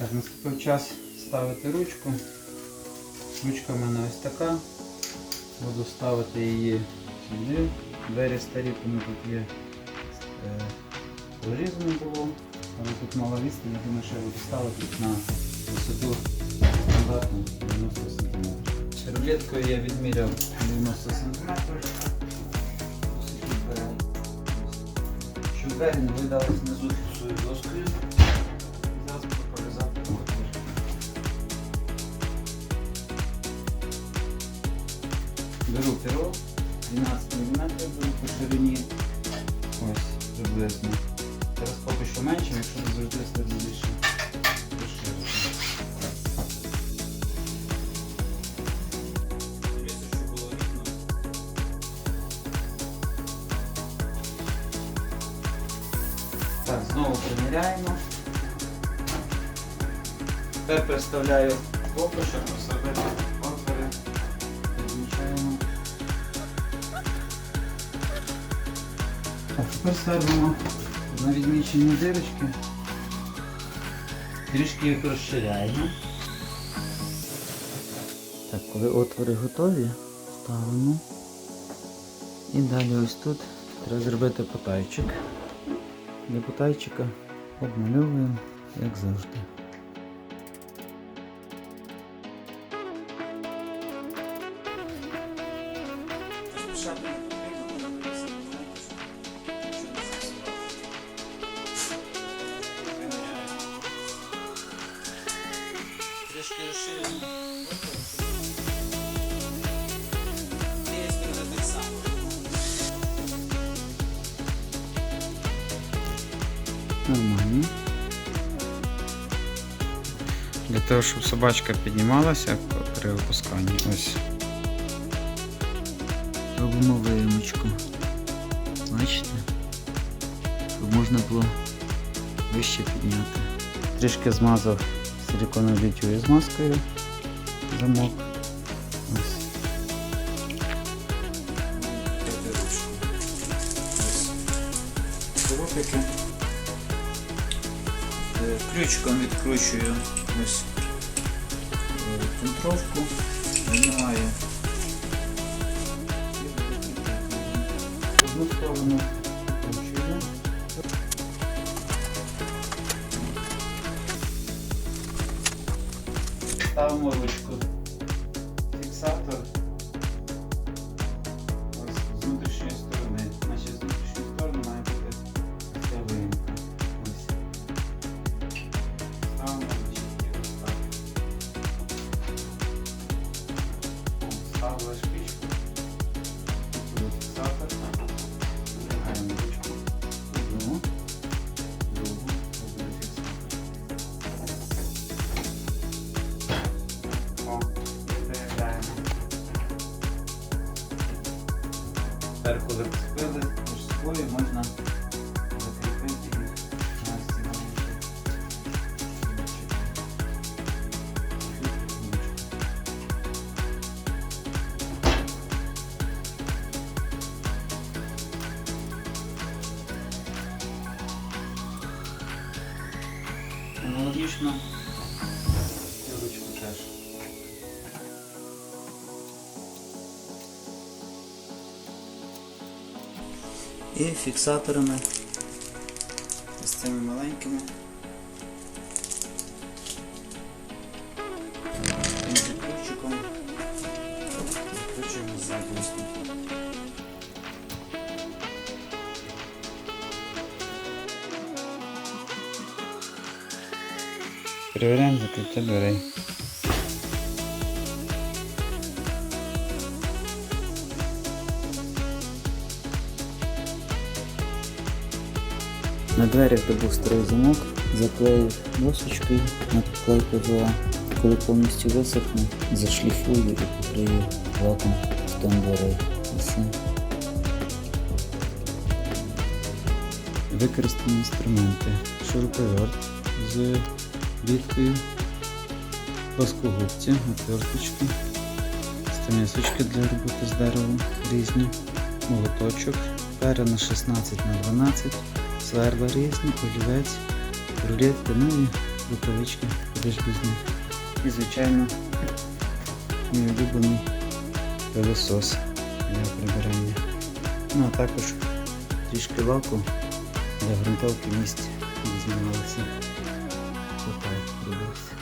Так, наступив час ставити ручку. Ручка в мене ось така. Буду ставити її сюди. Двері старі, тому тут є е, порізано було. Але тут мала відстань, я думаю, що я буду ставити на висоту стандартну 90 см. Рулеткою я відміряв 90 см. Щоб двері не видали знизу фіксую доскою. Беру перо 12 мм беру по ширині. Ось приблизно. Зараз поки що менше, якщо ви завжди стати більше. Так, знову приміряємо. Тепер представляю боку, щоб тепер ставимо на відмічені дирочки. Трішки їх розширяємо. Так, коли отвори готові, ставимо. І далі ось тут треба зробити потайчик. Для потайчика обмальовуємо, як завжди. Трішки Нормально. Для того, щоб собачка піднімалася при опусканні. Ось. Робимо виємочку. Бачите? Щоб можна було вище підняти. Трішки змазав силиконовою літьою змазкою замок. Ось. Рухики. Е, Ключиком відкручую ось е, контровку, винімаю. Одну сторону відкручую. Ставимо ручку. О, Ставили шпичку. Буде фіксатор. Ручку. Одну. Другу. О, собою, можна Аналогічно і ручку теж. І фіксаторами з цими маленькими. Перевіряємо закриття дверей. На дверях, де був старий замок, заклеїв досочкою на підклейку. Коли повністю висохне, зашліфую і покрию лаком стон дверей. І все. Використані інструменти. Шуруповерт з біткою, плоскогубці, отверточки, стамісочки для роботи з деревом різні, молоточок, пера на 16 на 12 сверла різні, олівець, рулетки, ну і рукавички, куди ж без них. І, звичайно, мій улюблений пилосос для прибирання. Ну а також трішки лаку для ґрунтовки місць, Boa tarde, tudo?